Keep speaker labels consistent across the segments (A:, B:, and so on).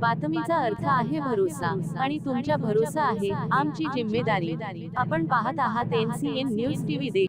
A: बातमीचा अर्थ आहे भरोसा आणि तुमच्या भरोसा आहे आमची जिम्मेदारी. आपण पाहत आहात एनसीएन न्यूज टीव्ही दे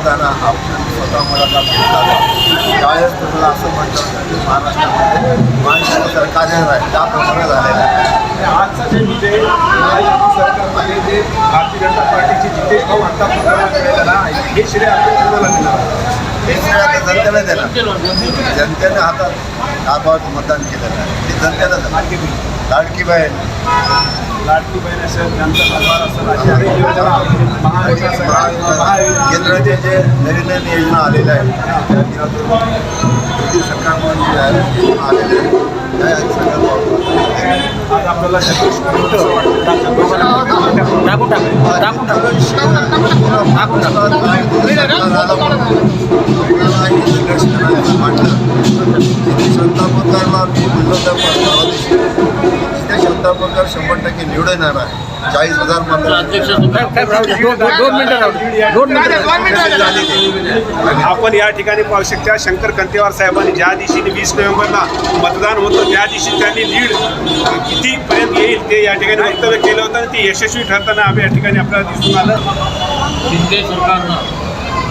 B: होताना आपण स्वतः त्यावेळेस तुम्हाला असं की महाराष्ट्रामध्ये महाराष्ट्र सरकार आहे. त्याप्रमाणे झालेलं आहे.
C: आजचा जे विजय सरकारमध्ये जे भारतीय जनता पार्टीचे जितेश भाऊ आता केलेला आहे. हे श्रेय आपण कोणाला देणार
B: हे श्रेय आता जनतेला देणार जनतेने हातात मतदान केलेलं आहे. ते जनतेला लाडकी बहीण.
C: लाडकी बहीण असेल त्यांचा पगार असेल अशा अनेक योजना महाविकास महाविकास
B: केंद्राचे जे नवीन नवीन योजना आलेल्या आहेत त्या मोदी सरकारमध्ये जे आहे, योजना आलेल्या आहेत त्या सगळ्या वापरून
C: आज आपल्याला सतीश कुंट
B: संतापकारला मी म्हणलं तर निवडून येणार आहे. चाळीस हजार
C: आणि आपण या ठिकाणी पाहू शकता शंकर कंतेवार साहेबांनी ज्या दिवशी वीस नोव्हेंबरला मतदान होतं त्या दिवशी त्यांनी लीड कितीपर्यंत येईल ते या ठिकाणी वक्तव्य केलं होतं. ते यशस्वी ठरताना आम्ही या ठिकाणी आपल्याला दिसून आलं.
D: शिंदे सरकारनं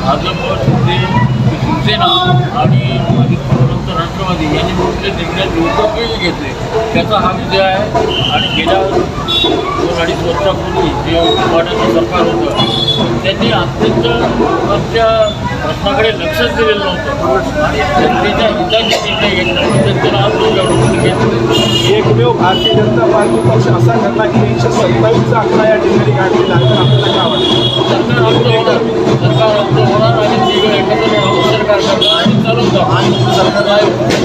D: भाजप शिंदे शिवसेना आणि राष्ट्रवादी यांनी मोठे निर्णय घेतले. त्याचा हा विजय आहे. आणि गेल्या अडीच वर्षापूर्वी जे उभाटाचं सरकार होतं त्यांनी अत्यंत लोकांच्या प्रश्नाकडे लक्षच दिलेलं नव्हतं. आणि जनतेच्या हिताचे निर्णय घेतल्यामुळे जनतेला निवडणूक घेतली
C: एकमेव भारतीय जनता पार्टी पक्ष असा ठरला की एकशे सत्तावीसचा आकडा या ठिकाणी काढलेला आहे तर आपल्याला काय वाटतं?
D: सरकार आमचं होणार. सरकार आमचं होणार आणि तिघं एकत्र सरकार करणार. आणि चालवतो आणि सरकार आहे